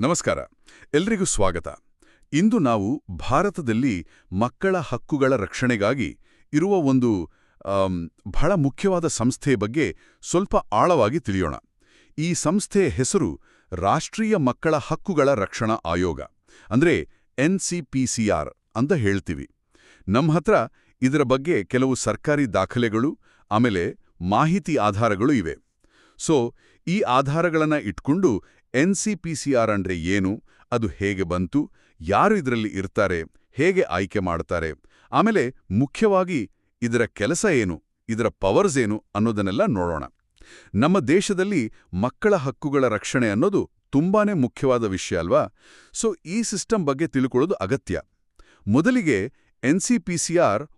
ನಮಸ್ಕಾರ. ಎಲ್ರಿಗೂ ಸ್ವಾಗತ. ಇಂದು ನಾವು ಭಾರತದಲ್ಲಿ ಮಕ್ಕಳ ಹಕ್ಕುಗಳ ರಕ್ಷಣೆಗಾಗಿ ಇರುವ ಒಂದು ಬಹಳ ಮುಖ್ಯವಾದ ಸಂಸ್ಥೆ ಬಗ್ಗೆ ಸ್ವಲ್ಪ ಆಳವಾಗಿ ತಿಳಿಯೋಣ. ಈ ಸಂಸ್ಥೆಯ ಹೆಸರು ರಾಷ್ಟ್ರೀಯ ಮಕ್ಕಳ ಹಕ್ಕುಗಳ ರಕ್ಷಣಾ ಆಯೋಗ, ಅಂದ್ರೆ ಎನ್ ಅಂತ ಹೇಳ್ತೀವಿ. ನಮ್ಮ ಹತ್ರ ಇದರ ಬಗ್ಗೆ ಕೆಲವು ಸರ್ಕಾರಿ ದಾಖಲೆಗಳು, ಆಮೇಲೆ ಮಾಹಿತಿ ಆಧಾರಗಳು ಇವೆ. ಸೊ, ಈ ಆಧಾರಗಳನ್ನು ಇಟ್ಕೊಂಡು N C P C R ಅಂದ್ರೆ ಏನು, ಅದು ಹೇಗೆ ಬಂತು, ಯಾರು ಇದರಲ್ಲಿ ಇರ್ತಾರೆ, ಹೇಗೆ ಆಯ್ಕೆ ಮಾಡ್ತಾರೆ, ಆಮೇಲೆ ಮುಖ್ಯವಾಗಿ ಇದರ ಕೆಲಸ ಏನು, ಇದರ ಪವರ್ಸ್ ಏನು ಅನ್ನೋದನ್ನೆಲ್ಲ ನೋಡೋಣ. ನಮ್ಮ ದೇಶದಲ್ಲಿ ಮಕ್ಕಳ ಹಕ್ಕುಗಳ ರಕ್ಷಣೆ ಅನ್ನೋದು ತುಂಬಾನೇ ಮುಖ್ಯವಾದ ವಿಷಯ ಅಲ್ವಾ? ಸೊ, ಈ ಸಿಸ್ಟಮ್ ಬಗ್ಗೆ ತಿಳ್ಕೊಳ್ಳೋದು ಅಗತ್ಯ. ಮೊದಲಿಗೆ ಎನ್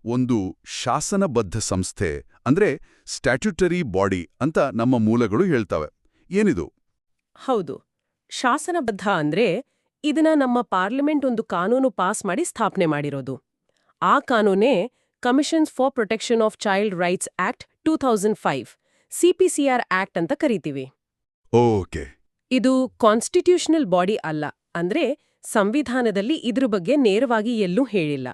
ಒಂದು ಶಾಸನಬದ್ಧ ಸಂಸ್ಥೆ, ಅಂದ್ರೆ ಸ್ಟ್ಯಾಟ್ಯುಟರಿ ಬಾಡಿ ಅಂತ ನಮ್ಮ ಮೂಲಗಳು ಹೇಳ್ತವೆ. ಏನಿದು? ಹೌದು. ಶಾಸನಬದ್ಧ ಅಂದ್ರೆ ಇದನ್ನ ನಮ್ಮ ಪಾರ್ಲಿಮೆಂಟ್ ಒಂದು ಕಾನೂನು ಪಾಸ್ ಮಾಡಿ ಸ್ಥಾಪನೆ ಮಾಡಿರೋದು. ಆ ಕಾನೂನೇ commissions for protection of child rights act two thousand five CPCR act ಅಂತ ಕರಿತೀವಿ. ಓಕೆ. ಇದು ಕಾನ್ಸ್ಟಿಟ್ಯೂಷನಲ್ ಬಾಡಿ ಅಲ್ಲ ಅಂದ್ರೆ ಸಂವಿಧಾನದಲ್ಲಿ ಇದ್ರ ಬಗ್ಗೆ ನೇರವಾಗಿ ಎಲ್ಲೂ ಹೇಳಿಲ್ಲ.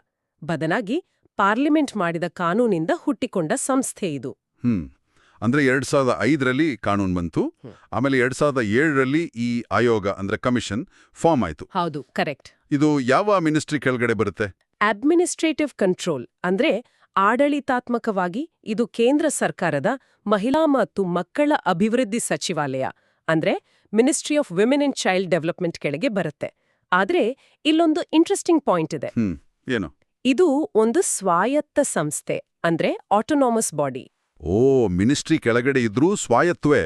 ಬದಲಾಗಿ ಪಾರ್ಲಿಮೆಂಟ್ ಮಾಡಿದ ಕಾನೂನಿಂದ ಹುಟ್ಟಿಕೊಂಡ ಸಂಸ್ಥೆ ಇದು. ಅಂದ್ರೆ ಎರಡು ಸಾವಿರದ ಐದರಲ್ಲಿ ಕಾನೂನು ಬಂತು. ಆಮೇಲೆ ಎರಡು ಸಾವಿರದ ಏಳರಲ್ಲಿ ಈ ಆಯೋಗ ಅಂದರೆ ಕಮಿಷನ್ ಫಾರ್ಮ್ ಆಯ್ತು. ಹೌದು ಕರೆಕ್ಟ್. ಇದು ಯಾವ ಮಿನಿಸ್ಟ್ರಿ ಕೆಳಗಡೆ ಬರುತ್ತೆ? ಅಡ್ಮಿನಿಸ್ಟ್ರೇಟಿವ್ ಕಂಟ್ರೋಲ್ ಅಂದ್ರೆ ಆಡಳಿತಾತ್ಮಕವಾಗಿ ಇದು ಕೇಂದ್ರ ಸರ್ಕಾರದ ಮಹಿಳಾ ಮತ್ತು ಮಕ್ಕಳ ಅಭಿವೃದ್ಧಿ ಸಚಿವಾಲಯ ಅಂದ್ರೆ ministry of women and child development ಕೆಳಗೆ ಬರುತ್ತೆ. ಆದ್ರೆ ಇಲ್ಲೊಂದು ಇಂಟ್ರೆಸ್ಟಿಂಗ್ ಪಾಯಿಂಟ್ ಇದೆ. ಏನು? ಇದು ಒಂದು ಸ್ವಾಯತ್ತ ಸಂಸ್ಥೆ ಅಂದ್ರೆ ಆಟೋನಾಮಸ್ ಬಾಡಿ ಓ ಮಿನಿಸ್ಟ್ರಿ ಕೆಳಗಡೆ ಇದ್ರೂ ಸ್ವಾಯತ್ವೇ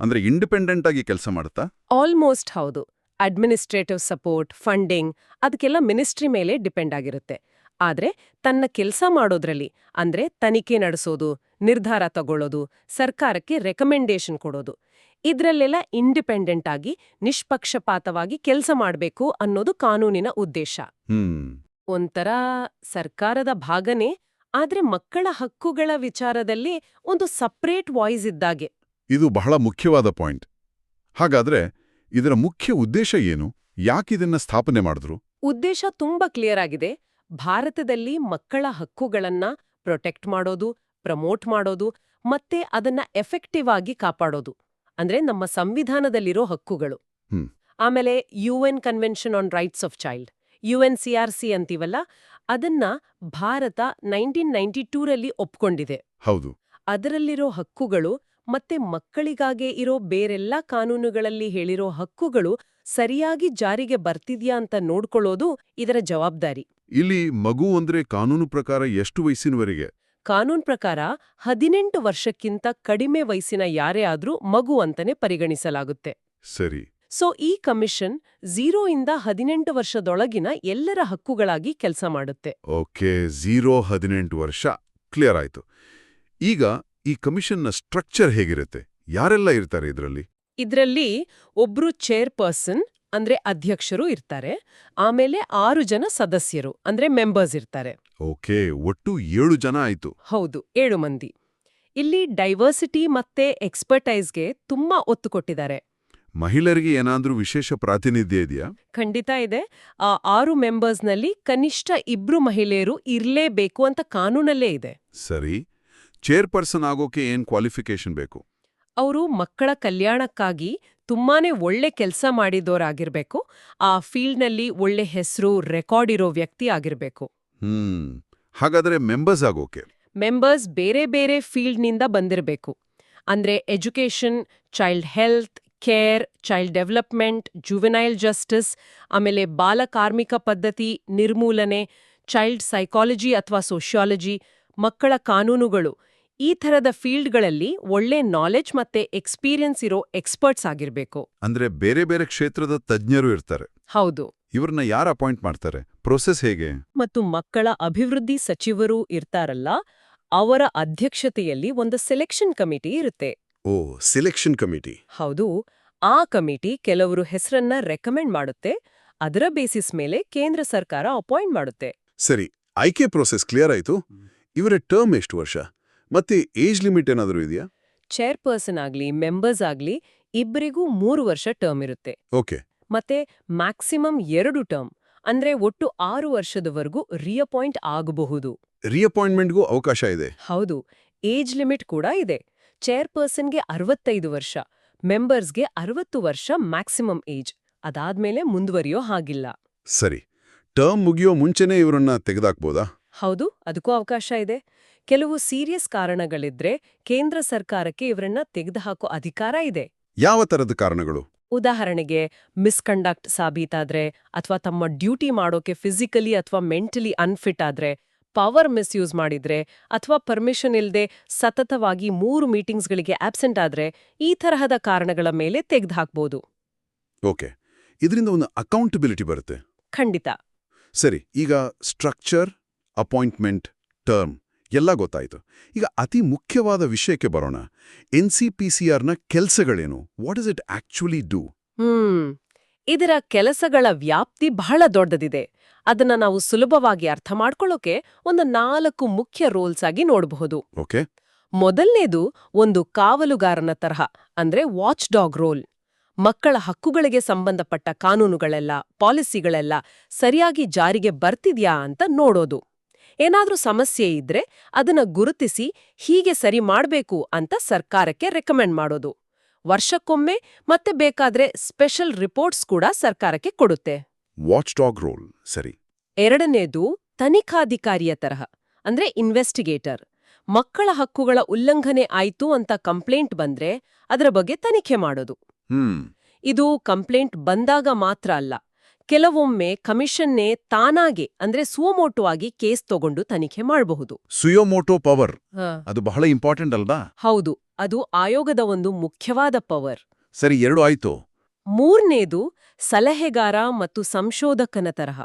ಅಂದ್ರೆ ಇಂಡಿಪೆಂಡೆಂಟ್ ಆಗಿ ಕೆಲಸ ಮಾಡುತ್ತಾ? ಆಲ್ಮೋಸ್ಟ್ ಹೌದು. ಅಡ್ಮಿನಿಸ್ಟ್ರೇಟಿವ್ ಸಪೋರ್ಟ್ ಫಂಡಿಂಗ್ ಅದಕ್ಕೆಲ್ಲ ಮಿನಿಸ್ಟ್ರಿ ಮೇಲೆ ಡಿಪೆಂಡ್ ಆಗಿರುತ್ತೆ. ಆದ್ರೆ ತನ್ನ ಕೆಲಸ ಮಾಡೋದ್ರಲ್ಲಿ ಅಂದ್ರೆ ತನಿಖೆ ನಡೆಸೋದು ನಿರ್ಧಾರ ತಗೊಳ್ಳೋದು ಸರ್ಕಾರಕ್ಕೆ ರೆಕಮೆಂಡೇಶನ್ ಕೊಡೋದು. ಇದರಲ್ಲೆಲ್ಲ ಇಂಡಿಪೆಂಡೆಂಟ್ ಆಗಿ ನಿಷ್ಪಕ್ಷಪಾತವಾಗಿ ಕೆಲಸ ಮಾಡಬೇಕು ಅನ್ನೋದು ಕಾನೂನಿನ ಉದ್ದೇಶ. ಒಂಥರ ಸರ್ಕಾರದ ಭಾಗನೇ ಆದ್ರೆ ಮಕ್ಕಳ ಹಕ್ಕುಗಳ ವಿಚಾರದಲ್ಲಿ ಒಂದು ಸಪ್ರೇಟ್ ವಾಯ್ಸ್ ಇದ್ದಾಗೆ. ಇದು ಬಹಳ ಮುಖ್ಯವಾದ ಪಾಯಿಂಟ್ ಹಾಗಾದ್ರೆ ಇದರ ಮುಖ್ಯ ಉದ್ದೇಶ ಏನು? ಯಾಕಿದನ್ನ ಸ್ಥಾಪನೆ ಮಾಡಿದ್ರು? ಉದ್ದೇಶ ತುಂಬಾ ಕ್ಲಿಯರ್ ಆಗಿದೆ. ಭಾರತದಲ್ಲಿ ಮಕ್ಕಳ ಹಕ್ಕುಗಳನ್ನ ಪ್ರೊಟೆಕ್ಟ್ ಮಾಡೋದು ಪ್ರಮೋಟ್ ಮಾಡೋದು ಮತ್ತೆ ಅದನ್ನ ಎಫೆಕ್ಟಿವ್ ಆಗಿ ಕಾಪಾಡೋದು. ಅಂದ್ರೆ ನಮ್ಮ ಸಂವಿಧಾನದಲ್ಲಿರೋ ಹಕ್ಕುಗಳು. ಆಮೇಲೆ UN convention on rights of child UN C ಅಂತೀವಲ್ಲ ಅದನ್ನ ಭಾರತ ನೈನ್ಟೀನ್ ನೈನ್ಟಿ ಟೂರಲ್ಲಿ ಒಪ್ಕೊಂಡಿದೆ. ಹೌದು. ಅದರಲ್ಲಿರೋ ಹಕ್ಕುಗಳು ಮತ್ತೆ ಮಕ್ಕಳಿಗಾಗೆ ಇರೋ ಬೇರೆಲ್ಲ ಕಾನೂನುಗಳಲ್ಲಿ ಹೇಳಿರೋ ಹಕ್ಕುಗಳು ಸರಿಯಾಗಿ ಜಾರಿಗೆ ಬರ್ತಿದ್ಯಾ ಅಂತ ನೋಡ್ಕೊಳ್ಳೋದು ಇದರ ಜವಾಬ್ದಾರಿ. ಇಲ್ಲಿ ಮಗು ಅಂದ್ರೆ ಕಾನೂನು ಪ್ರಕಾರ ಎಷ್ಟು ವಯಸ್ಸಿನವರೆಗೆ? ಕಾನೂನು ಪ್ರಕಾರ ಹದಿನೆಂಟು ವರ್ಷಕ್ಕಿಂತ ಕಡಿಮೆ ವಯಸ್ಸಿನ ಯಾರೇ ಆದ್ರೂ ಮಗು ಅಂತಾನೆ ಪರಿಗಣಿಸಲಾಗುತ್ತೆ. ಸರಿ. ಸೊ ಈ ಕಮಿಷನ್ ಝೀರೋ ಇಂದ ಹದಿನೆಂಟು ವರ್ಷದೊಳಗಿನ ಎಲ್ಲರ ಹಕ್ಕುಗಳಾಗಿ ಕೆಲಸ ಮಾಡುತ್ತೆ. ಓಕೆ ಝೀರೋ ಹದಿನೆಂಟು ವರ್ಷ ಕ್ಲಿಯರ್ ಆಯ್ತು. ಈಗ ಈ ಕಮಿಷನ್ನ ಸ್ಟ್ರಕ್ಚರ್ ಹೇಗಿರುತ್ತೆ? ಯಾರೆಲ್ಲ ಇರ್ತಾರೆ ಇದರಲ್ಲಿ? ಇದರಲ್ಲಿ ಒಬ್ರು ಚೇರ್ಪರ್ಸನ್ ಅಂದ್ರೆ ಅಧ್ಯಕ್ಷರು ಇರ್ತಾರೆ. ಆಮೇಲೆ ಆರು ಜನ ಸದಸ್ಯರು ಅಂದ್ರೆ ಮೆಂಬರ್ಸ್ ಇರ್ತಾರೆ. ಓಕೆ ಒಟ್ಟು ಏಳು ಜನ ಆಯ್ತು. ಹೌದು ಏಳು ಮಂದಿ. ಇಲ್ಲಿ ಡೈವರ್ಸಿಟಿ ಮತ್ತೆ ಎಕ್ಸ್ಪರ್ಟೈಸ್ಗೆ ತುಂಬಾ ಒತ್ತು ಕೊಟ್ಟಿದ್ದಾರೆ. ಮಹಿಳೆಯರಿಗೆ ಏನಾದರೂ ವಿಶೇಷ ಪ್ರಾತಿನಿಧ್ಯ ಇದೆಯಾ? ಖಂಡಿತ ಇದೆ. ಆ ಆರು ಮೆಂಬರ್ಸ್ನಲ್ಲಿ ಕನಿಷ್ಠ ಇಬ್ರು ಮಹಿಳೆಯರು ಇರಲೇಬೇಕು ಅಂತ ಕಾನೂನಲ್ಲೇ ಇದೆ. ಸರಿ. ಚೇರ್ಪರ್ಸನ್ ಆಗೋಕೆ ಏನ್ ಕ್ವಾಲಿಫಿಕೇಶನ್ ಬೇಕು? ಅವರು ಮಕ್ಕಳ ಕಲ್ಯಾಣಕ್ಕಾಗಿ ತುಂಬಾನೇ ಒಳ್ಳೆ ಕೆಲಸ ಮಾಡಿದೋರಾಗಿರ್ಬೇಕು ಆ ಫೀಲ್ಡ್ನಲ್ಲಿ ಒಳ್ಳೆ ಹೆಸರು ರೆಕಾರ್ಡ್ ಇರೋ ವ್ಯಕ್ತಿ ಆಗಿರ್ಬೇಕು. ಹ್ಮ್. ಹಾಗಾದ್ರೆ ಮೆಂಬರ್ಸ್ ಆಗೋಕೆ? ಮೆಂಬರ್ಸ್ ಬೇರೆ ಬೇರೆ ಫೀಲ್ಡ್ನಿಂದ ಬಂದಿರಬೇಕು. ಅಂದ್ರೆ education child health care child development juvenile justice ಆಮೇಲೆ ಬಾಲಕಾರ್ಮಿಕ ಪದ್ಧತಿ ನಿರ್ಮೂಲನೆ ಚೈಲ್ಡ್ ಸೈಕಾಲಜಿ ಅಥವಾ ಸೋಷಿಯಾಲಜಿ ಮಕ್ಕಳ ಕಾನೂನುಗಳು. ಈ ಥರದ ಫೀಲ್ಡ್ಗಳಲ್ಲಿ ಒಳ್ಳೆ ನಾಲೆಜ್ ಮತ್ತೆ ಎಕ್ಸ್ಪೀರಿಯನ್ಸ್ ಇರೋ ಎಕ್ಸ್ಪರ್ಟ್ಸ್ ಆಗಿರಬೇಕು. ಅಂದ್ರೆ ಬೇರೆ ಬೇರೆ ಕ್ಷೇತ್ರದ ತಜ್ಞರು ಇರ್ತಾರೆ. ಹೌದು. ಇವ್ರನ್ನ ಯಾರು ಅಪಾಯಿಂಟ್ ಮಾಡ್ತಾರೆ? ಪ್ರೊಸೆಸ್ ಹೇಗೆ? ಮತ್ತು ಮಕ್ಕಳ ಅಭಿವೃದ್ಧಿ ಸಚಿವರು ಇರ್ತಾರಲ್ಲ ಅವರ ಅಧ್ಯಕ್ಷತೆಯಲ್ಲಿ ಒಂದು ಸೆಲೆಕ್ಷನ್ ಕಮಿಟಿ ಇರುತ್ತೆ. ಓ ಸಿಲೆಕ್ಷನ್ ಕಮಿಟಿ ಹೌದು ಆ ಕಮಿಟಿ ಕೆಲವರು ಹೆಸರನ್ನ ರೆಕಮೆಂಡ್ ಮಾಡುತ್ತೆ ಅದರ ಬೇಸಿಸ್ ಮೇಲೆ ಕೇಂದ್ರ ಸರ್ಕಾರ ಅಪಾಯಿಂಟ್ ಮಾಡುತ್ತೆ. ಸರಿ ಆಯ್ಕೆ ಪ್ರೊಸೆಸ್ ಕ್ಲಿಯರ್ ಆಯ್ತು? ಇವರ ಟರ್ಮ್ ಎಷ್ಟು ವರ್ಷ? ಮತ್ತೆ ಏಜ್ ಲಿಮಿಟ್ ಏನಾದರೂ ಇದೆಯಾ? ಚೇರ್ಪರ್ಸನ್ ಆಗ್ಲಿ ಮೆಂಬರ್ಸ್ ಆಗ್ಲಿ ಇಬ್ಬರಿಗೂ ಮೂರು ವರ್ಷ ಟರ್ಮ್ ಇರುತ್ತೆ. ಓಕೆ. ಮತ್ತೆ ಮ್ಯಾಕ್ಸಿಮಮ್ ಎರಡು ಟರ್ಮ್ ಅಂದ್ರೆ ಒಟ್ಟು ಆರು ವರ್ಷದವರೆಗೂ ರಿಅಪಾಯಿಂಟ್ ಆಗಬಹುದು. ರಿಅಪಾಯಿಂಟ್ಮೆಂಟ್ಗೂ ಅವಕಾಶ ಇದೆ. ಹೌದು ಏಜ್ ಲಿಮಿಟ್ ಕೂಡ ಇದೆ. ಚೇರ್ಪರ್ಸನ್ಗೆ ಅರವತ್ತೈದು ವರ್ಷ ಮೆಂಬರ್ಸ್ಗೆ ಅರವತ್ತು ವರ್ಷ ಮ್ಯಾಕ್ಸಿಮಮ್ ಏಜ್ ಅದಾದ್ಮೇಲೆ ಮುಂದುವರಿಯೋ ಹಾಗಿಲ್ಲ. ಸರಿ ಟರ್ಮ್ ಮುಗಿಯೋ ಮುಂಚೆನೇ ಇವರನ್ನ ತೆಗೆದಾಕ್ಬೋದಾ? ಹೌದು ಅದಕ್ಕೂ ಅವಕಾಶ ಇದೆ. ಕೆಲವು ಸೀರಿಯಸ್ ಕಾರಣಗಳಿದ್ರೆ ಕೇಂದ್ರ ಸರ್ಕಾರಕ್ಕೆ ಇವರನ್ನ ತೆಗೆದುಹಾಕೋ ಅಧಿಕಾರ ಇದೆ. ಯಾವ ತರದ ಕಾರಣಗಳು? ಉದಾಹರಣೆಗೆ ಮಿಸ್ಕಂಡಕ್ಟ್ ಸಾಬೀತಾದ್ರೆ ಅಥವಾ ತಮ್ಮ ಡ್ಯೂಟಿ ಮಾಡೋಕೆ ಫಿಸಿಕಲಿ ಅಥವಾ ಮೆಂಟಲಿ ಅನ್ಫಿಟ್ ಆದ್ರೆ ಪವರ್ ಮಿಸ್ಯೂಸ್ ಮಾಡಿದ್ರೆ ಅಥವಾ ಪರ್ಮಿಷನ್ ಇಲ್ಲದೆ ಸತತವಾಗಿ ಮೂರು ಮೀಟಿಂಗ್ಸ್ಗಳಿಗೆ ಆಬ್ಸೆಂಟ್ ಆದ್ರೆ ಈ ತರಹದ ಕಾರಣಗಳ ಮೇಲೆ ತೆಗೆದುಹಾಕ್ಬೋದು. ಓಕೆ ಇದರಿಂದ ಒಂದು ಅಕೌಂಟಬಿಲಿಟಿ ಬರುತ್ತೆ. ಖಂಡಿತ. ಸರಿ ಈಗ ಸ್ಟ್ರಕ್ಚರ್ ಅಪಾಯಿಂಟ್ಮೆಂಟ್ ಟರ್ಮ್ ಎಲ್ಲ ಗೊತ್ತಾಯ್ತು. ಈಗ ಅತಿ ಮುಖ್ಯವಾದ ವಿಷಯಕ್ಕೆ ಬರೋಣ. ಎನ್ ಸಿ ಪಿ ಸಿ ಆರ್ನ ಕೆಲಸಗಳೇನು? What is it actually do hmm. ಇದರ ಕೆಲಸಗಳ ವ್ಯಾಪ್ತಿ ಬಹಳ ದೊಡ್ಡದಿದೆ. ಅದನ್ನ ನಾವು ಸುಲಭವಾಗಿ ಅರ್ಥ ಮಾಡ್ಕೊಳ್ಳೋಕೆ ಒಂದು ನಾಲ್ಕು ಮುಖ್ಯ ರೋಲ್ಸ್ ಆಗಿ ನೋಡಬಹುದು. ಮೊದಲನೇದು ಒಂದು ಕಾವಲುಗಾರನ ತರಹ ಅಂದ್ರೆ ವಾಚ್ ಡಾಗ್ ರೋಲ್ ಮಕ್ಕಳ ಹಕ್ಕುಗಳಿಗೆ ಸಂಬಂಧಪಟ್ಟ ಕಾನೂನುಗಳೆಲ್ಲ ಪಾಲಿಸಿಗಳೆಲ್ಲ ಸರಿಯಾಗಿ ಜಾರಿಗೆ ಬರ್ತಿದ್ಯಾ ಅಂತ ನೋಡೋದು. ಏನಾದ್ರೂ ಸಮಸ್ಯೆ ಇದ್ರೆ ಅದನ್ನ ಗುರುತಿಸಿ ಹೀಗೆ ಸರಿ ಮಾಡಬೇಕು ಅಂತ ಸರ್ಕಾರಕ್ಕೆ ರೆಕಮೆಂಡ್ ಮಾಡೋದು. ವರ್ಷಕ್ಕೊಮ್ಮೆ ಮತ್ತೆ ಬೇಕಾದ್ರೆ ಸ್ಪೆಷಲ್ ರಿಪೋರ್ಟ್ಸ್ ಕೂಡ ಸರ್ಕಾರಕ್ಕೆ ಕೊಡುತ್ತೆ. ವಾಚ್ ಡಾಗ್ ರೋಲ್ ಸರಿ. ಎರಡನೇದು ತನಿಖಾಧಿಕಾರಿಯ ತರಹ ಅಂದ್ರೆ ಇನ್ವೆಸ್ಟಿಗೇಟರ್ ಮಕ್ಕಳ ಹಕ್ಕುಗಳ ಉಲ್ಲಂಘನೆ ಆಯ್ತು ಅಂತ ಕಂಪ್ಲೇಂಟ್ ಬಂದ್ರೆ ಅದರ ಬಗ್ಗೆ ತನಿಖೆ ಮಾಡೋದು. ಇದು ಕಂಪ್ಲೇಂಟ್ ಬಂದಾಗ ಮಾತ್ರ ಅಲ್ಲ ಕೆಲವೊಮ್ಮೆ ಕಮಿಷನ್ನೇ ತಾನಾಗೆ ಅಂದ್ರೆ ಸುವಮೋಟೋ ಆಗಿ ಕೇಸ್ ತಗೊಂಡು ತನಿಖೆ ಮಾಡಬಹುದು. Suo motu power. ಅದು ಬಹಳ ಇಂಪಾರ್ಟೆಂಟ್ ಅಲ್ವಾ? ಹೌದು ಅದು ಆಯೋಗದ ಒಂದು ಮುಖ್ಯವಾದ ಪವರ್. ಸರಿ ಎರಡು ಆಯ್ತು. ಮೂರನೇದು ಸಲಹೆಗಾರ ಮತ್ತು ಸಂಶೋಧಕನ ತರಹ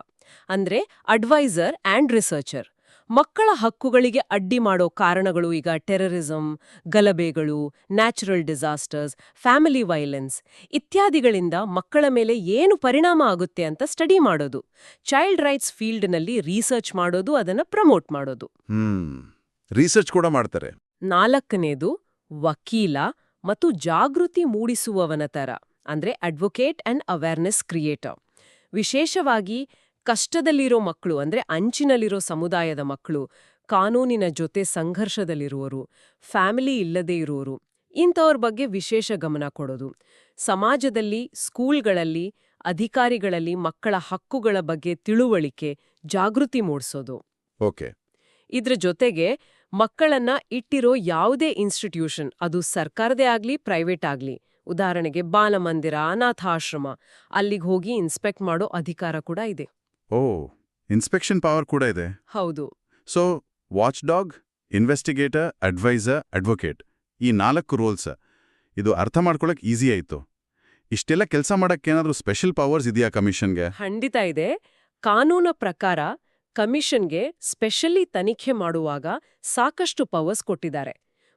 ಅಂದ್ರೆ ಅಡ್ವೈಸರ್ ಆಂಡ್ ರಿಸರ್ಚರ್. ಮಕ್ಕಳ ಹಕ್ಕುಗಳಿಗೆ ಅಡ್ಡಿ ಮಾಡೋ ಕಾರಣಗಳು ಈಗ ಟೆರರಿಸಂ ಗಲಭೆಗಳು ನ್ಯಾಚುರಲ್ ಡಿಸಾಸ್ಟರ್ಸ್ ಫ್ಯಾಮಿಲಿ ವೈಲೆನ್ಸ್ ಇತ್ಯಾದಿಗಳಿಂದ ಮಕ್ಕಳ ಮೇಲೆ ಏನು ಪರಿಣಾಮ ಆಗುತ್ತೆ ಅಂತ ಸ್ಟಡಿ ಮಾಡೋದು. ಚೈಲ್ಡ್ ರೈಟ್ಸ್ ಫೀಲ್ಡ್ನಲ್ಲಿ ರಿಸರ್ಚ್ ಮಾಡೋದು ಅದನ್ನ ಪ್ರಮೋಟ್ ಮಾಡೋದು. ಹ್ಮ್ ರಿಸರ್ಚ್ ಕೂಡ ಮಾಡ್ತಾರೆ. ನಾಲ್ಕನೇದು ವಕೀಲ ಮತ್ತು ಜಾಗೃತಿ ಮೂಡಿಸುವವನ ತರ ಅಂದ್ರೆ ಅಡ್ವೊಕೇಟ್ ಅಂಡ್ ಅವೇರ್ನೆಸ್ ಕ್ರಿಯೇಟರ್ ವಿಶೇಷವಾಗಿ ಕಷ್ಟದಲ್ಲಿರೋ ಮಕ್ಕಳು ಅಂದ್ರೆ ಅಂಚಿನಲ್ಲಿರೋ ಸಮುದಾಯದ ಮಕ್ಕಳು ಕಾನೂನಿನ ಜೊತೆ ಸಂಘರ್ಷದಲ್ಲಿರುವರು ಫ್ಯಾಮಿಲಿ ಇಲ್ಲದೇ ಇರುವರು ಇಂಥವ್ರ ಬಗ್ಗೆ ವಿಶೇಷ ಗಮನ ಕೊಡೋದು. ಸಮಾಜದಲ್ಲಿ ಸ್ಕೂಲ್ಗಳಲ್ಲಿ ಅಧಿಕಾರಿಗಳಲ್ಲಿ ಮಕ್ಕಳ ಹಕ್ಕುಗಳ ಬಗ್ಗೆ ತಿಳುವಳಿಕೆ ಜಾಗೃತಿ ಮೂಡಿಸೋದು. ಓಕೆ. ಇದ್ರ ಜೊತೆಗೆ ಮಕ್ಕಳನ್ನ ಇಟ್ಟಿರೋ ಯಾವುದೇ ಇನ್ಸ್ಟಿಟ್ಯೂಷನ್ ಅದು ಸರ್ಕಾರದೇ ಆಗ್ಲಿ ಪ್ರೈವೇಟ್ ಆಗ್ಲಿ ಉದಾಹರಣೆಗೆ ಬಾಲಮಂದಿರ ಅನಾಥಾಶ್ರಮ ಅಲ್ಲಿಗೆ ಹೋಗಿ ಇನ್ಸ್ಪೆಕ್ಟ್ ಮಾಡೋ ಅಧಿಕಾರ ಕೂಡ ಇದೆ. ಓ ಇನ್ಸ್ಪೆಕ್ಷನ್ ಪವರ್ ಕೂಡ ಇದೆ. ಹೌದು. So watchdog investigator adviser advocate ಈ ನಾಲ್ಕು ರೋಲ್ಸ್ ಇದು ಅರ್ಥ ಮಾಡ್ಕೊಳಕ್ ಈಸಿ ಆಯ್ತು. ಇಷ್ಟೆಲ್ಲ ಕೆಲಸ ಮಾಡಕ್ಕೇನಾದ್ರೂ ಸ್ಪೆಷಲ್ ಪವರ್ಸ್ ಇದೆಯಾ ಕಮಿಷನ್ಗೆ ಖಂಡಿತ ಇದೆ. ಕಾನೂನ ಪ್ರಕಾರ ಕಮಿಷನ್ಗೆ ಸ್ಪೆಷಲಿ ತನಿಖೆ ಮಾಡುವಾಗ ಸಾಕಷ್ಟು ಪವರ್ಸ್ ಕೊಟ್ಟಿದ್ದಾರೆ.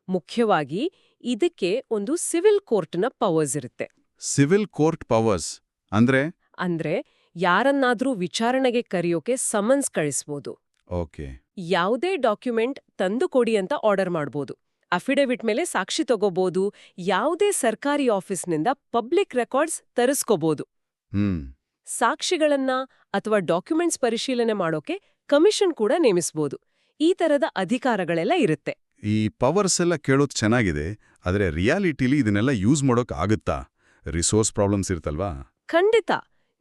ಮುಖ್ಯವಾಗಿ ಇದಕ್ಕೆ ಒಂದು ಸಿವಿಲ್ ಕೋರ್ಟ್ನ ಪವರ್ಸ್ ಇರುತ್ತೆ. ಸಿವಿಲ್ ಕೋರ್ಟ್ ಪವರ್ಸ್ ಅಂದ್ರೆ? ಅಂದ್ರೆ ಯಾರನ್ನಾದ್ರೂ ವಿಚಾರಣೆಗೆ ಕರೆಯೋಕೆ ಸಮನ್ಸ್ ಕಳಿಸ್ಬೋದು. ಓಕೆ. ಯಾವುದೇ ಡಾಕ್ಯುಮೆಂಟ್ ತಂದು ಕೊಡಿ ಅಂತ ಆರ್ಡರ್ ಮಾಡ್ಬೋದು. ಅಫಿಡವಿಟ್ ಮೇಲೆ ಸಾಕ್ಷಿ ತಗೋಬಹುದು ಯಾವುದೇ ಸರ್ಕಾರಿ ಆಫೀಸ್ನಿಂದ ಪಬ್ಲಿಕ್ ರೆಕಾರ್ಡ್ಸ್ ತರಿಸ್ಕೋಬಹುದು ಹ್ಮ್. ಸಾಕ್ಷಿಗಳನ್ನ ಅಥವಾ ಡಾಕ್ಯುಮೆಂಟ್ಸ್ ಪರಿಶೀಲನೆ ಮಾಡೋಕೆ ಕಮಿಷನ್ ಕೂಡ ನೇಮಿಸಬಹುದು ಈ ತರದ ಅಧಿಕಾರಗಳೆಲ್ಲ ಇರುತ್ತೆ. ಈ ಪವರ್ಸ್ ಎಲ್ಲ ಕೇಳೋದು ಚೆನ್ನಾಗಿದೆ ಆದರೆ ರಿಯಾಲಿಟಿಲಿ ಇದನ್ನೆಲ್ಲ ಯೂಸ್ ಮಾಡೋಕ್ ಆಗುತ್ತಾ? ರಿಸೋರ್ಸ್ ಪ್ರಾಬ್ಲಮ್ಸ್ ಇರುತ್ತಲ್ವಾ? ಖಂಡಿತ.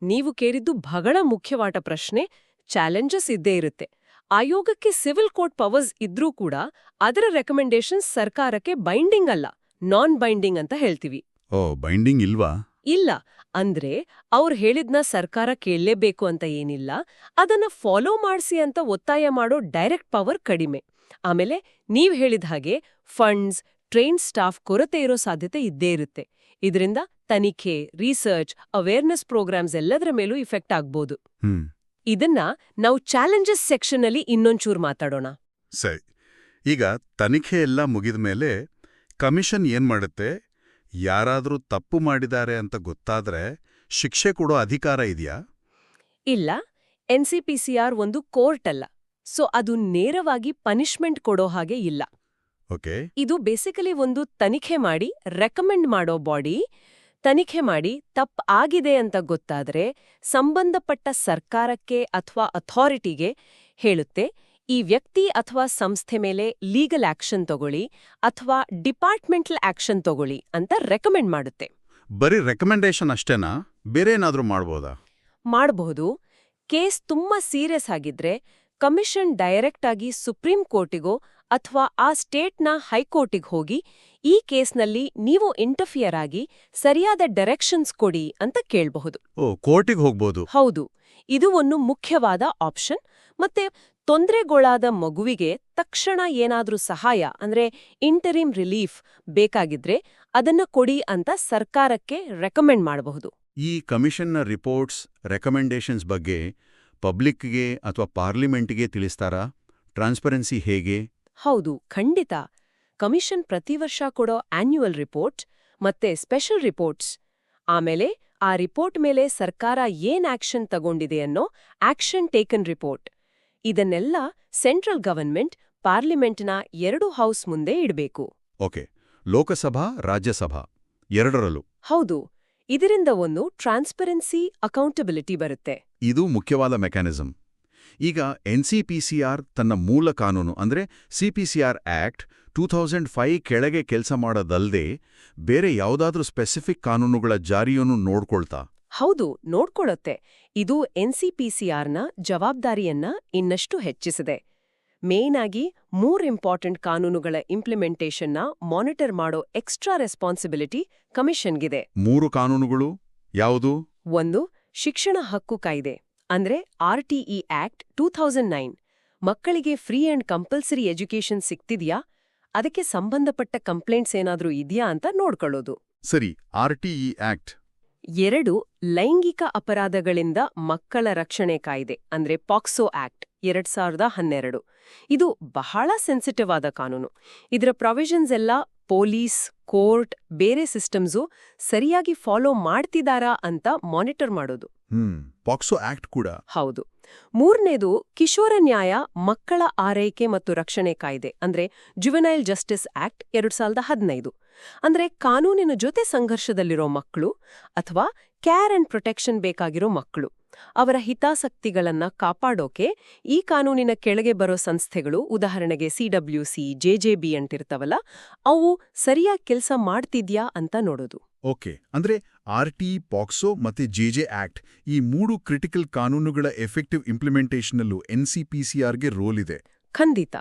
ನೀವು ಕೇರಿದ್ದು ಬಹಳ ಮುಖ್ಯವಾದ ಪ್ರಶ್ನೆ ಚಾಲೆಂಜಸ್ ಇದ್ದೇ ಇರುತ್ತೆ. ಆಯೋಗಕ್ಕೆ ಸಿವಿಲ್ ಕೋರ್ಟ್ ಪವರ್ಸ್ ಇದ್ರೂ ಕೂಡ ಅದರ ರೆಕಮೆಂಡೇಶನ್ಸ್ ಸರ್ಕಾರಕ್ಕೆ ಬೈಂಡಿಂಗ್ ಅಲ್ಲ ನಾನ್ ಬೈಂಡಿಂಗ್ ಅಂತ ಹೇಳ್ತೀವಿ. ಓ ಬೈಂಡಿಂಗ್ ಇಲ್ವಾ? ಇಲ್ಲ ಅಂದ್ರೆ ಅವ್ರು ಹೇಳಿದ್ನ ಸರ್ಕಾರ ಕೇಳಲೇಬೇಕು ಅಂತ ಏನಿಲ್ಲ ಅದನ್ನ ಫಾಲೋ ಮಾಡಿಸಿ ಅಂತ ಒತ್ತಾಯ ಮಾಡೋ ಡೈರೆಕ್ಟ್ ಪವರ್ ಕಡಿಮೆ. ಆಮೇಲೆ ನೀವ್ ಹೇಳಿದ ಹಾಗೆ ಫಂಡ್ಸ್ ಟ್ರೈನ್ ಸ್ಟಾಫ್ ಕೊರತೆ ಇರೋ ಸಾಧ್ಯತೆ ಇದ್ದೇ ಇರುತ್ತೆ. ಇದರಿಂದ ತನಿಖೆ ರಿಸರ್ಚ್ ಅವೇರ್ನೆಸ್ ಪ್ರೋಗ್ರಾಮ್ಸ್ ಎಲ್ಲದರ ಮೇಲೂ ಇಫೆಕ್ಟ್ ಆಗ್ಬೋದು. ಹ್ಮ್. ಇದನ್ನ ನಾವು ಚಾಲೆಂಜಸ್ ಸೆಕ್ಷನ್ ಅಲ್ಲಿ ಇನ್ನೊಂಚೂರು ಮಾತಾಡೋಣ. ಸರಿ. ಈಗ ತನಿಖೆ ಎಲ್ಲ ಮುಗಿದ ಮೇಲೆ ಕಮಿಷನ್ ಏನ್ ಮಾಡುತ್ತೆ? ಯಾರಾದರೂ ತಪ್ಪು ಮಾಡಿದ್ದಾರೆ ಅಂತ ಗೊತ್ತಾದ್ರೆ ಶಿಕ್ಷೆ ಕೊಡೋ ಅಧಿಕಾರ ಇದೆಯಾ? ಇಲ್ಲ. ಎನ್ಸಿಪಿಸಿಆರ್ ಒಂದು ಕೋರ್ಟ್ ಅಲ್ಲ. ಸೊ ಅದು ನೇರವಾಗಿ ಪನಿಷ್ಮೆಂಟ್ ಕೊಡೋ ಹಾಗೆ ಇಲ್ಲ. ಓಕೆ. ಇದು ಬೇಸಿಕಲಿ ಒಂದು ತನಿಖೆ ಮಾಡಿ ರೆಕಮೆಂಡ್ ಮಾಡೋ ಬಾಡಿ ತನಿಖೆ ಮಾಡಿ ತಪ್ ಆಗಿದೆ ಅಂತ ಗೊತ್ತಾದ್ರೆ ಸಂಬಂಧಪಟ್ಟ ಸರ್ಕಾರಕ್ಕೆ ಅಥವಾ ಅಥಾರಿಟಿಗೆ ಹೇಳುತ್ತೆ ಈ ವ್ಯಕ್ತಿ ಅಥವಾ ಸಂಸ್ಥೆ ಮೇಲೆ ಲೀಗಲ್ ಆಕ್ಷನ್ ತಗೊಳ್ಳಿ ಅಥವಾ ಡಿಪಾರ್ಟ್ಮೆಂಟಲ್ ಆಕ್ಷನ್ ತಗೊಳ್ಳಿ ಅಂತ ರೆಕಮೆಂಡ್ ಮಾಡುತ್ತೆ. ಬರೀ ರೆಕಮೆಂಡೇಶನ್ ಅಷ್ಟೇನಾ? ಬೇರೆ ಏನಾದರೂ ಮಾಡ್ಬೋದಾ? ಮಾಡಬಹುದು. ಕೇಸ್ ತುಂಬಾ ಸೀರಿಯಸ್ ಆಗಿದ್ರೆ ಕಮಿಷನ್ ಡೈರೆಕ್ಟ್ ಆಗಿ ಸುಪ್ರೀಂ ಕೋರ್ಟಿಗೋ ಅಥವಾ ಆ ಸ್ಟೇಟ್ನ ಹೈಕೋರ್ಟಿಗೆ ಹೋಗಿ ಈ ಕೇಸ್ನಲ್ಲಿ ನೀವು ಇಂಟರ್ಫಿಯರ್ ಆಗಿ ಸರಿಯಾದ ಡೈರೆಕ್ಷನ್ಸ್ ಕೊಡಿ ಅಂತ ಕೇಳಬಹುದು. ಓ ಕೋರ್ಟಿಗೆ ಹೋಗ್ಬೋದು. ಹೌದು. ಇದು ಒಂದು ಮುಖ್ಯವಾದ ಆಪ್ಷನ್. ಮತ್ತೆ ತೊಂದರೆಗೊಳಾದ ಮಗುವಿಗೆ ತಕ್ಷಣ ಏನಾದರೂ ಸಹಾಯ ಅಂದ್ರೆ ಇಂಟರಿಮ್ ರಿಲೀಫ್ ಬೇಕಾಗಿದ್ರೆ ಅದನ್ನ ಕೊಡಿ ಅಂತ ಸರ್ಕಾರಕ್ಕೆ ರೆಕಮೆಂಡ್ ಮಾಡಬಹುದು. ಈ ಕಮಿಷನ್ನ ರಿಪೋರ್ಟ್ಸ್ ರೆಕಮೆಂಡೇಶನ್ಸ್ ಬಗ್ಗೆ ಪಬ್ಲಿಕ್ಗೆ ಅಥವಾ ಪಾರ್ಲಿಮೆಂಟ್ಗೆ ತಿಳಿಸ್ತಾರಾ? ಟ್ರಾನ್ಸ್ಪರೆನ್ಸಿ ಹೇಗೆ? ಹೌದು ಖಂಡಿತ. ಕಮಿಷನ್ ಪ್ರತಿ ವರ್ಷ ಕೊಡೋ ಆನ್ಯುವಲ್ ರಿಪೋರ್ಟ್ ಮತ್ತೆ ಸ್ಪೆಷಲ್ ರಿಪೋರ್ಟ್ಸ್. ಆಮೇಲೆ ಆ ರಿಪೋರ್ಟ್ ಮೇಲೆ ಸರ್ಕಾರ ಏನ್ ಆಕ್ಷನ್ ತಗೊಂಡಿದೆ ಅನ್ನೋ ಆಕ್ಷನ್ ಟೇಕನ್ ರಿಪೋರ್ಟ್. ಇದನ್ನೆಲ್ಲ ಸೆಂಟ್ರಲ್ ಗವರ್ನ್ಮೆಂಟ್ ಪಾರ್ಲಿಮೆಂಟ್ನ ಎರಡು ಹೌಸ್ ಮುಂದೆ ಇಡಬೇಕು. ಓಕೆ ಲೋಕಸಭಾ ರಾಜ್ಯಸಭಾ ಎರಡರಲ್ಲೂ. ಹೌದು ಇದರಿಂದ ಒಂದು ಟ್ರಾನ್ಸ್ಪರೆನ್ಸಿ ಅಕೌಂಟಬಿಲಿಟಿ ಬರುತ್ತೆ. ಇದು ಮುಖ್ಯವಾದ ಮೆಕ್ಯಾನಿಸಮ್ ಈಗ ಎನ್ಸಿಪಿಸಿಆರ್ ತನ್ನ ಮೂಲ ಕಾನೂನು ಅಂದ್ರೆ R act two thousand five ಕೆಳಗೆ ಕೆಲಸ ಮಾಡೋದಲ್ಲದೆ ಬೇರೆ ಯಾವುದಾದ್ರೂ ಸ್ಪೆಸಿಫಿಕ್ ಕಾನೂನುಗಳ ಜಾರಿಯನ್ನು ನೋಡ್ಕೊಳ್ತಾ? ಹೌದು ನೋಡ್ಕೊಳ್ಳುತ್ತೆ ಇದು ಎನ್ನ ಜವಾಬ್ದಾರಿಯನ್ನ ಇನ್ನಷ್ಟು ಹೆಚ್ಚಿಸಿದೆ. ಮೇನ್ ಆಗಿ ಮೂರ್ ಇಂಪಾರ್ಟೆಂಟ್ ಕಾನೂನುಗಳ ಇಂಪ್ಲಿಮೆಂಟೇಷನ್ನ ಮಾನಿಟರ್ ಮಾಡೋ ಎಕ್ಸ್ಟ್ರಾ ರೆಸ್ಪಾನ್ಸಿಬಿಲಿಟಿ ಕಮಿಷನ್ಗಿದೆ ಮೂರು ಕಾನೂನುಗಳು? ಯಾವುದು? ಒಂದು ಶಿಕ್ಷಣ ಹಕ್ಕು ಕಾಯ್ದೆ. ಅಂದ್ರೆ RTE act two thousand nine. ಮಕ್ಕಳಿಗೆ ಫ್ರೀ ಅಂಡ್ ಕಂಪಲ್ಸರಿ ಎಜುಕೇಷನ್ ಸಿಗ್ತಿದ್ಯಾ? ಅದಕ್ಕೆ ಸಂಬಂಧಪಟ್ಟ ಕಂಪ್ಲೇಂಟ್ಸ್ ಏನಾದ್ರೂ ಇದೆಯಾ ಅಂತ ನೋಡ್ಕೊಳ್ಳೋದು. ಸರಿ ಆರ್ಟಿಇ ಆಕ್ಟ್. ಎರಡು ಲೈಂಗಿಕ ಅಪರಾಧಗಳಿಂದ ಮಕ್ಕಳ ರಕ್ಷಣೆ ಕಾಯ್ದೆ ಅಂದ್ರೆ ಪಾಕ್ಸೋ ಆಕ್ಟ್ ಎರಡ್ ಸಾವಿರದ ಹನ್ನೆರಡು. ಇದು ಬಹಳ ಸೆನ್ಸಿಟಿವ್ ಆದ ಕಾನೂನು. ಇದರ ಪ್ರೊವಿಷನ್ಸ್ ಎಲ್ಲ ಪೊಲೀಸ್ ಕೋರ್ಟ್ ಬೇರೆ ಸಿಸ್ಟಮ್ಸು ಸರಿಯಾಗಿ ಫಾಲೋ ಮಾಡ್ತಿದಾರಾ ಅಂತ ಮಾನಿಟರ್ ಮಾಡೋದು. ಪಾಕ್ಸೋ ಆಕ್ಟ್ ಕೂಡ. ಹೌದು. ಮೂರನೇದು ಕಿಶೋರ ನ್ಯಾಯ ಮಕ್ಕಳ ಆರೈಕೆ ಮತ್ತು ರಕ್ಷಣೆ ಕಾಯ್ದೆ ಅಂದ್ರೆ ಜುವೆನೈಲ್ ಜಸ್ಟಿಸ್ ಆಕ್ಟ್ ಎರಡ್ ಸಾವಿರದ ಹದಿನೈದು. ಅಂದ್ರೆ ಕಾನೂನಿನ ಜೊತೆ ಸಂಘರ್ಷದಲ್ಲಿರೋ ಮಕ್ಕಳು ಅಥವಾ ಕೇರ್ ಅಂಡ್ ಪ್ರೊಟೆಕ್ಷನ್ ಬೇಕಾಗಿರೋ ಮಕ್ಕಳು. ಅವರ ಹಿತಾಸಕ್ತಿಗಳನ್ನ ಕಾಪಾಡೋಕೆ ಈ ಕಾನೂನಿನ ಕೆಳಗೆ ಬರೋ ಸಂಸ್ಥೆಗಳು ಉದಾಹರಣೆಗೆ ಸಿಡಬ್ಲ್ಯೂಸಿ ಜೆಜೆಬಿ ಇರ್ತವಲ್ಲ ಅವು ಸರಿಯಾಗಿ ಕೆಲಸ ಮಾಡ್ತಿದ್ಯಾ ಅಂತ ನೋಡೋದು. ಓಕೆ ಅಂದ್ರೆ ಆರ್ಟಿ ಪಾಕ್ಸೋ ಮತ್ತೆ ಜೆಜೆ ಆಕ್ಟ್ ಈ ಮೂರು ಕ್ರಿಟಿಕಲ್ ಕಾನೂನುಗಳ ಎಫೆಕ್ಟಿವ್ ಇಂಪ್ಲಿಮೆಂಟೇಷನಲ್ಲೂ ಎನ್ಸಿಪಿಸಿಆರ್ಗೆ ರೋಲ್ ಇದೆ. ಖಂಡಿತ.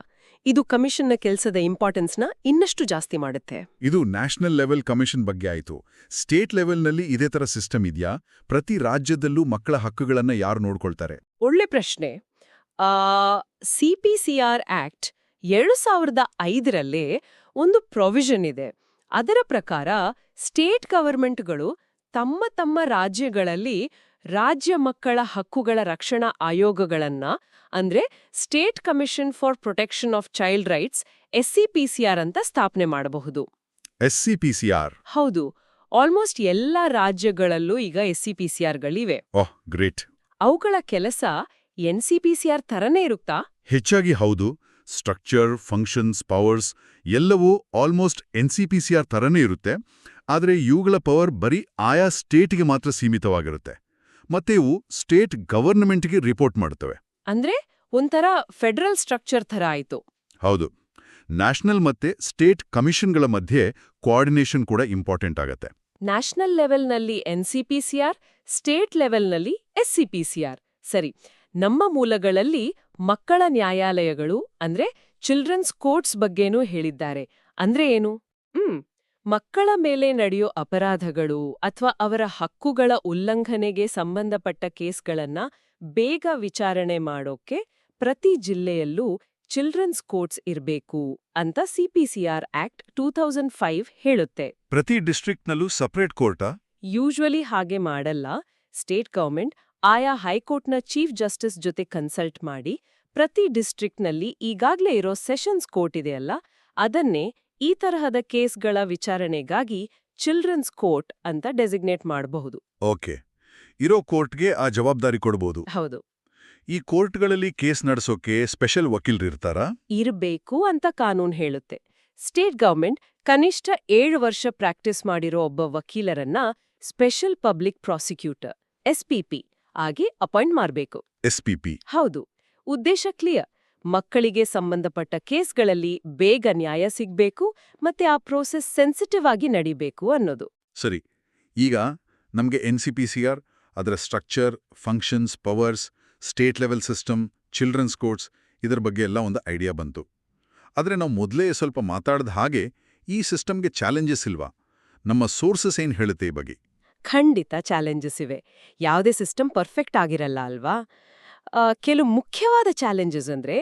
ಇದು ಕಮಿಷನ್ನ ಕೆಲಸದ ಇಂಪಾರ್ಟೆನ್ಸ್ನ ಇನ್ನಷ್ಟು ಜಾಸ್ತಿ ಮಾಡುತ್ತೆ. ಇದು ನ್ಯಾಷನಲ್ ಲೆವೆಲ್ ಕಮಿಷನ್ ಬಗ್ಗೆ ಆಯಿತು. ಸ್ಟೇಟ್ ಲೆವೆಲ್ನಲ್ಲಿ ಇದೇ ತರ ಸಿಸ್ಟಮ್ ಇದೆಯಾ? ಪ್ರತಿ ರಾಜ್ಯದಲ್ಲೂ ಮಕ್ಕಳ ಹಕ್ಕುಗಳನ್ನು ಯಾರು ನೋಡ್ಕೊಳ್ತಾರೆ? ಒಳ್ಳೆ ಪ್ರಶ್ನೆ. ಸಿಪಿಸಿಆರ್ ಆಕ್ಟ್ ಎರಡು ಸಾವಿರದ ಐದರಲ್ಲೇ ಒಂದು ಪ್ರೊವಿಷನ್ ಇದೆ. ಅದರ ಪ್ರಕಾರ ಸ್ಟೇಟ್ ಗವರ್ಮೆಂಟ್ಗಳು ತಮ್ಮ ತಮ್ಮ ರಾಜ್ಯಗಳಲ್ಲಿ ರಾಜ್ಯ ಮಕ್ಕಳ ಹಕ್ಕುಗಳ ರಕ್ಷಣಾ ಆಯೋಗಗಳನ್ನ ಅಂದ್ರೆ state commission for protection of child rights SCPCR ಅಂತ ಸ್ಥಾಪನೆ ಮಾಡಬಹುದು. ಎಸ್ಸಿಪಿಸಿಆರ್? ಹೌದು. ಆಲ್ಮೋಸ್ಟ್ ಎಲ್ಲ ರಾಜ್ಯಗಳಲ್ಲೂ ಈಗ ಎಸ್ಸಿಪಿಸಿಆರ್ಗಳಿವೆ. ಓಹ್ ಗ್ರೇಟ್. ಅವುಗಳ ಕೆಲಸ ಎನ್ಸಿಪಿಸಿಆರ್ ತರನೇ ಇರುತ್ತಾ? ಹೆಚ್ಚಾಗಿ ಹೌದು. ಸ್ಟ್ರಕ್ಚರ್ ಫಂಕ್ಷನ್ಸ್ ಪವರ್ಸ್ ಎಲ್ಲವೂ ಆಲ್ಮೋಸ್ಟ್ ಎನ್ಸಿಪಿಸಿಆರ್ ತರನೇ ಇರುತ್ತೆ. ಆದರೆ ಇವುಗಳ ಪವರ್ ಬರೀ ಆಯಾ ಸ್ಟೇಟ್ಗೆ ಮಾತ್ರ ಸೀಮಿತವಾಗಿರುತ್ತೆ. ಮತ್ತೆ ಇವು ಸ್ಟೇಟ್ ಗವರ್ನಮೆಂಟ್ಗೆ ರಿಪೋರ್ಟ್ ಮಾಡುತ್ತವೆ. ಅಂದ್ರೆ ಒಂಥರ ಫೆಡರಲ್ ಸ್ಟ್ರಕ್ಚರ್ ಥರ ಆಯಿತು. ಹೌದು. ನ್ಯಾಷನಲ್ ಮತ್ತೆ ಸ್ಟೇಟ್ ಕಮಿಷನ್ಗಳ ಮಧ್ಯೆ ಕೋಆರ್ಡಿನೇಷನ್ ಕೂಡ ಇಂಪಾರ್ಟೆಂಟ್ ಆಗತ್ತೆ. ನ್ಯಾಷನಲ್ ಲೆವೆಲ್ನಲ್ಲಿ ಎನ್ಸಿಪಿಸಿಆರ್ ಸ್ಟೇಟ್ ಲೆವೆಲ್ನಲ್ಲಿ ಎಸ್ಸಿಪಿಸಿಆರ್ ಸರಿ ನಮ್ಮ ಮೂಲಗಳಲ್ಲಿ ಮಕ್ಕಳ ನ್ಯಾಯಾಲಯಗಳು ಅಂದ್ರೆ ಚಿಲ್ಡ್ರನ್ಸ್ ಕೋರ್ಟ್ಸ್ ಬಗ್ಗೆನೂ ಹೇಳಿದ್ದಾರೆ. ಅಂದ್ರೆ ಏನು? ಹ್ಮ್. ಮಕ್ಕಳ ಮೇಲೆ ನಡೆಯೋ ಅಪರಾಧಗಳು ಅಥವಾ ಅವರ ಹಕ್ಕುಗಳ ಉಲ್ಲಂಘನೆಗೆ ಸಂಬಂಧಪಟ್ಟ ಕೇಸ್ಗಳನ್ನ ಬೇಗ ವಿಚಾರಣೆ ಮಾಡೋಕೆ ಪ್ರತಿ ಜಿಲ್ಲೆಯಲ್ಲೂ ಚಿಲ್ಡ್ರನ್ಸ್ ಕೋರ್ಟ್ಸ್ ಇರಬೇಕು ಅಂತ CPCR act two thousand five ಹೇಳುತ್ತೆ. ಪ್ರತಿ ಡಿಸ್ಟ್ರಿಕ್ಟ್ನಲ್ಲೂ ಸಪರೇಟ್ ಕೋರ್ಟಾ? ಯೂಶ್ವಲಿ ಹಾಗೆ ಮಾಡಲ್ಲ. ಸ್ಟೇಟ್ ಗವರ್ಮೆಂಟ್ ಆಯಾ ಹೈಕೋರ್ಟ್ನ ಚೀಫ್ ಜಸ್ಟಿಸ್ ಜೊತೆ ಕನ್ಸಲ್ಟ್ ಮಾಡಿ ಪ್ರತಿ ಡಿಸ್ಟ್ರಿಕ್ಟ್ನಲ್ಲಿ ಈಗಾಗಲೇ ಇರೋ ಸೆಷನ್ಸ್ ಕೋರ್ಟ್ ಇದೆಯಲ್ಲ ಅದನ್ನೇ ಈ ತರಹದ ಕೇಸ್ಗಳ ವಿಚಾರಣೆಗಾಗಿ ಚಿಲ್ಡ್ರನ್ಸ್ ಕೋರ್ಟ್ ಅಂತ ಡೆಸಿಗ್ನೇಟ್ ಮಾಡಬಹುದು. ಓಕೆ. ಇರೋ ಕೋರ್ಟ್ಗೆ ಆ ಜವಾಬ್ದಾರಿ ಕೊಡಬಹುದು ಹೌದು. ಈ ಕೋರ್ಟ್ಗಳಲ್ಲಿ ಕೇಸ್ ನಡೆಸೋಕೆ ಸ್ಪೆಷಲ್ ವಕೀಲರಿರ್ತಾರಾ ಇರಬೇಕು ಅಂತ ಕಾನೂನು ಹೇಳುತ್ತೆ. ಸ್ಟೇಟ್ ಗವರ್ಮೆಂಟ್ ಕನಿಷ್ಠ ಏಳು ವರ್ಷ ಪ್ರಾಕ್ಟೀಸ್ ಮಾಡಿರೋ ಒಬ್ಬ ವಕೀಲರನ್ನ ಸ್ಪೆಷಲ್ ಪಬ್ಲಿಕ್ ಪ್ರಾಸಿಕ್ಯೂಟರ್ ಎಸ್ಪಿಪಿ ಆಗಿ ಅಪಾಯಿಂಟ್ ಮಾಡಬೇಕು. ಎಸ್ಪಿಪಿ ಹೌದು. ಉದ್ದೇಶ ಕ್ಲಿಯರ್. ಮಕ್ಕಳಿಗೆ ಸಂಬಂಧಪಟ್ಟ ಕೇಸ್ಗಳಲ್ಲಿ ಬೇಗ ನ್ಯಾಯ ಸಿಗ್ಬೇಕು ಮತ್ತೆ ಆ ಪ್ರೋಸೆಸ್ ಸೆನ್ಸಿಟಿವ್ ಆಗಿ ನಡಿಬೇಕು ಅನ್ನೋದು. ಸರಿ ಈಗ ನಮಗೆ N C P C R ಅದರ structure functions powers state level system children's courts ಇದರ ಬಗ್ಗೆ ಎಲ್ಲ ಒಂದು ಐಡಿಯಾ ಬಂತು. ಆದರೆ ನಾವು ಮೊದಲೇ ಸ್ವಲ್ಪ ಮಾತಾಡಿದ ಹಾಗೆ ಈ ಸಿಸ್ಟಮ್ಗೆ ಚಾಲೆಂಜಸ್ ಇಲ್ವಾ? ನಮ್ಮ ಸೋರ್ಸಸ್ ಏನು ಹೇಳುತ್ತೆ ಈ ಬಗ್ಗೆ? ಖಂಡಿತ ಚಾಲೆಂಜಸ್ ಇವೆ. ಯಾವುದೇ ಸಿಸ್ಟಮ್ ಪರ್ಫೆಕ್ಟ್ ಆಗಿರಲ್ಲ ಅಲ್ವಾ? ಕೆಲವು ಮುಖ್ಯವಾದ ಚಾಲೆಂಜಸ್ ಅಂದ್ರೆ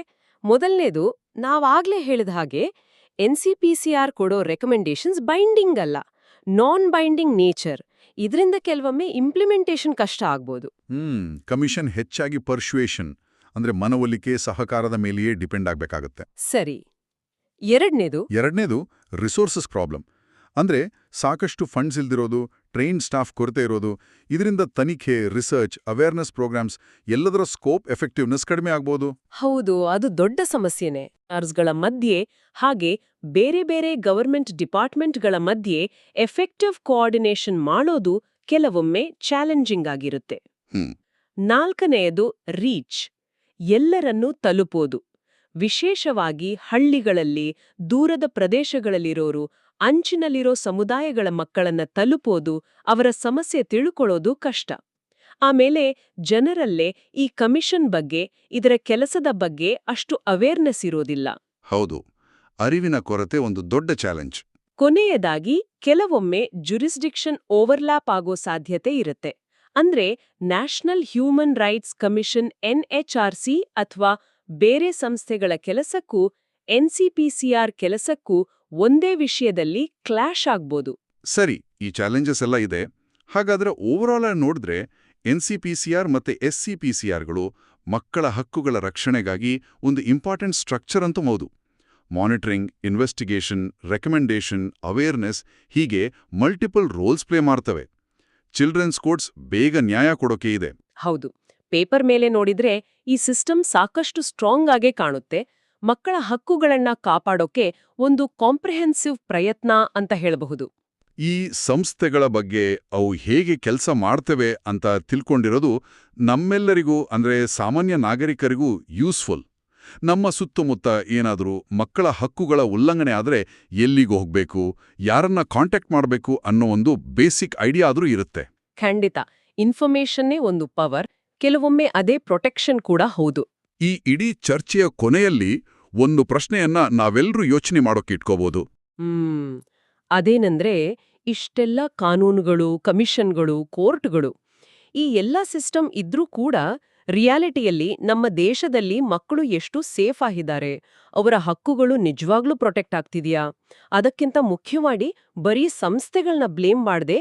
ಮೊದಲನೇದು ನಾವಾಗ್ಲೇ ಹೇಳಿದ ಹಾಗೆ N C P C R ಕೊಡೋ ರೆಕಮೆಂಡೇಶನ್ಸ್ ಬೈಂಡಿಂಗ್ ಅಲ್ಲ ನಾನ್ ಬೈಂಡಿಂಗ್ ನೇಚರ್. ಇದರಿಂದ ಕೆಲವೊಮ್ಮೆ ಇಂಪ್ಲಿಮೆಂಟೇಷನ್ ಕಷ್ಟ ಆಗ್ಬೋದು. ಹ್ಮ್ ಕಮಿಷನ್ ಹೆಚ್ಚಾಗಿ ಪರ್ಶುಯೇಷನ್ ಅಂದ್ರೆ ಮನವೊಲಿಕೆ ಸಹಕಾರದ ಮೇಲೆಯೇ ಡಿಪೆಂಡ್ ಆಗಬೇಕಾಗುತ್ತೆ. ಸರಿ ಎರಡನೇದು? ಎರಡನೇದು ರಿಸೋರ್ಸಸ್ ಪ್ರಾಬ್ಲಮ್. ಅಂದ್ರೆ ಸಾಕಷ್ಟು ಫಂಡ್ಸ್ ಇಲ್ದಿರೋದು ಟ್ರೈನ್ ಸ್ಟಾಫ್ ಕೊರತೆ ಇರೋದು ಇದರಿಂದ ತನಿಖೆ ರಿಸರ್ಚ್ ಅವೇರ್ನೆಸ್ ಪ್ರೋಗ್ರಾಮ್ಸ್ ಎಲ್ಲದರ ಸ್ಕೋಪ್ ಎಫೆಕ್ಟಿವ್ನೆಸ್ ಕಡಿಮೆ ಆಗ್ಬೋದು. ಹೌದು ಅದು ದೊಡ್ಡ ಸಮಸ್ಯೆನೆ. ಗಳ ಮಧ್ಯೆ ಹಾಗೆ ಬೇರೆ ಬೇರೆ ಗವರ್ಮೆಂಟ್ ಡಿಪಾರ್ಟ್ಮೆಂಟ್ಗಳ ಮಧ್ಯೆ ಎಫೆಕ್ಟಿವ್ ಕೋಆರ್ಡಿನೇಷನ್ ಮಾಡೋದು ಕೆಲವೊಮ್ಮೆ ಚಾಲೆಂಜಿಂಗ್ ಆಗಿರುತ್ತೆ. ನಾಲ್ಕನೆಯದು ರೀಚ್ ಎಲ್ಲರನ್ನೂ ತಲುಪೋದು. ವಿಶೇಷವಾಗಿ ಹಳ್ಳಿಗಳಲ್ಲಿ ದೂರದ ಪ್ರದೇಶಗಳಲ್ಲಿರೋರು ಅಂಚಿನಲ್ಲಿರೋ ಸಮುದಾಯಗಳ ಮಕ್ಕಳನ್ನ ತಲುಪೋದು ಅವರ ಸಮಸ್ಯೆ ತಿಳ್ಕೊಳ್ಳೋದು ಕಷ್ಟ. ಆಮೇಲೆ ಜನರಲ್ಲೇ ಈ ಕಮಿಷನ್ ಬಗ್ಗೆ ಇದರ ಕೆಲಸದ ಬಗ್ಗೆ ಅಷ್ಟು ಅವೇರ್ನೆಸ್ ಇರೋದಿಲ್ಲ. ಹೌದು ಅರಿವಿನ ಕೊರತೆ ಒಂದು ದೊಡ್ಡ ಚಾಲೆಂಜ್ ಕೊನೆಯದಾಗಿ ಕೆಲವೊಮ್ಮೆ ಜುರಿಸ್ಡಿಕ್ಷನ್ ಓವರ್ಲ್ಯಾಪ್ ಆಗೋ ಸಾಧ್ಯತೆ ಇರುತ್ತೆ. ಅಂದ್ರೆ national human rights commission NHRC ಅಥವಾ ಬೇರೆ ಸಂಸ್ಥೆಗಳ ಕೆಲಸಕ್ಕೂ ಎನ್ಸಿಪಿಸಿಆರ್ ಕೆಲಸಕ್ಕೂ ಒಂದೇ ವಿಷಯದಲ್ಲಿ ಕ್ಲಾಶ್ ಆಗ್ಬೋದು. ಸರಿ ಈ ಚಾಲೆಂಜಸ್ ಎಲ್ಲ ಇದೆ. ಹಾಗಾದ್ರೆ ಓವರಾಲ್ ಆಗಿ ನೋಡಿದ್ರೆ N C P C R ಮತ್ತೆ ಎಸ್ ಸಿ ಪಿ ಸಿ ಆರ್ಗಳು ಮಕ್ಕಳ ಹಕ್ಕುಗಳ ರಕ್ಷಣೆಗಾಗಿ ಒಂದು ಇಂಪಾರ್ಟೆಂಟ್ ಸ್ಟ್ರಕ್ಚರ್ ಅಂತೂ ಹೌದು. ಮಾನಿಟರಿಂಗ್ ಇನ್ವೆಸ್ಟಿಗೇಷನ್ ರೆಕಮೆಂಡೇಷನ್ ಅವೇರ್ನೆಸ್ ಹೀಗೆ ಮಲ್ಟಿಪಲ್ ರೋಲ್ಸ್ ಪ್ಲೇ ಮಾಡ್ತವೆ. ಚಿಲ್ಡ್ರನ್ಸ್ ಕೋರ್ಟ್ಸ್ ಬೇಗ ನ್ಯಾಯ ಕೊಡೋಕೆ ಇದೆ. ಹೌದು. ಪೇಪರ್ ಮೇಲೆ ನೋಡಿದ್ರೆ ಈ ಸಿಸ್ಟಮ್ ಸಾಕಷ್ಟು ಸ್ಟ್ರಾಂಗ್ ಆಗೇ ಕಾಣುತ್ತೆ. ಮಕ್ಕಳ ಹಕ್ಕುಗಳನ್ನ ಕಾಪಾಡೋಕೆ ಒಂದು ಕಾಂಪ್ರಿಹೆನ್ಸಿವ್ ಪ್ರಯತ್ನ ಅಂತ ಹೇಳಬಹುದು. ಈ ಸಂಸ್ಥೆಗಳ ಬಗ್ಗೆ ಅವು ಹೇಗೆ ಕೆಲಸ ಮಾಡ್ತವೆ ಅಂತ ತಿಳ್ಕೊಂಡಿರೋದು ನಮ್ಮೆಲ್ಲರಿಗೂ ಅಂದ್ರೆ ಸಾಮಾನ್ಯ ನಾಗರಿಕರಿಗೂ ಯೂಸ್ಫುಲ್. ನಮ್ಮ ಸುತ್ತಮುತ್ತ ಏನಾದರೂ ಮಕ್ಕಳ ಹಕ್ಕುಗಳ ಉಲ್ಲಂಘನೆ ಆದರೆ ಎಲ್ಲಿಗೆ ಹೋಗಬೇಕು ಯಾರನ್ನ ಕಾಂಟ್ಯಾಕ್ಟ್ ಮಾಡಬೇಕು ಅನ್ನೋ ಒಂದು ಬೇಸಿಕ್ ಐಡಿಯಾ ಆದರೂ ಇರುತ್ತೆ. ಖಂಡಿತ. ಇನ್ಫಾರ್ಮೇಷನ್ನೇ ಒಂದು ಪವರ್ ಕೆಲವೊಮ್ಮೆ ಅದೇ ಪ್ರೊಟೆಕ್ಷನ್ ಕೂಡ ಹೌದು. ಈ ಇಡೀ ಚರ್ಚೆಯ ಕೊನೆಯಲ್ಲಿ ಒಂದು ಪ್ರಶ್ನೆಯನ್ನ ನಾವೆಲ್ಲರೂ ಯೋಚನೆ ಮಾಡೋಕೆ ಇಟ್ಕೋಬಹುದು ಅದೇನಂದ್ರೆ ಇಷ್ಟೆಲ್ಲ ಕಾನೂನುಗಳು, ಕಮಿಷನ್ಗಳು, ಕೋರ್ಟ್ಗಳು ಈ ಎಲ್ಲ ಸಿಸ್ಟಮ್ ಇದ್ರೂ ಕೂಡ ರಿಯಾಲಿಟಿಯಲ್ಲಿ ನಮ್ಮ ದೇಶದಲ್ಲಿ ಮಕ್ಕಳು ಎಷ್ಟು ಸೇಫ್ ಆಗಿದ್ದಾರೆ? ಅವರ ಹಕ್ಕುಗಳು ನಿಜವಾಗ್ಲೂ ಪ್ರೊಟೆಕ್ಟ್ ಆಗ್ತಿದೆಯಾ? ಅದಕ್ಕಿಂತ ಮುಖ್ಯವಾಗಿ ಬರೀ ಸಂಸ್ಥೆಗಳನ್ನ ಬ್ಲೇಮ್ ಮಾಡದೆ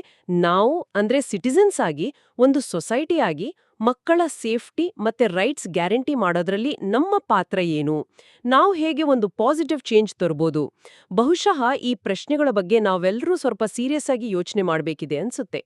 ನಾವು ಅಂದ್ರೆ ಸಿಟಿಸನ್ಸ್ ಆಗಿ, ಒಂದು ಸೊಸೈಟಿ ಆಗಿ ಮಕ್ಕಳ ಸೇಫ್ಟಿ ಮತ್ತೆ ರೈಟ್ಸ್ ಗ್ಯಾರಂಟಿ ಮಾಡೋದ್ರಲ್ಲಿ ನಮ್ಮ ಪಾತ್ರ ಏನು? ನಾವು ಹೇಗೆ ಒಂದು ಪಾಸಿಟಿವ್ ಚೇಂಜ್ ತರ್ಬೋದು? ಬಹುಶಃ ಈ ಪ್ರಶ್ನೆಗಳ ಬಗ್ಗೆ ನಾವೆಲ್ಲರೂ ಸ್ವಲ್ಪ ಸೀರಿಯಸ್ ಆಗಿ ಯೋಚನೆ ಮಾಡಬೇಕಿದೆ ಅನ್ಸುತ್ತೆ.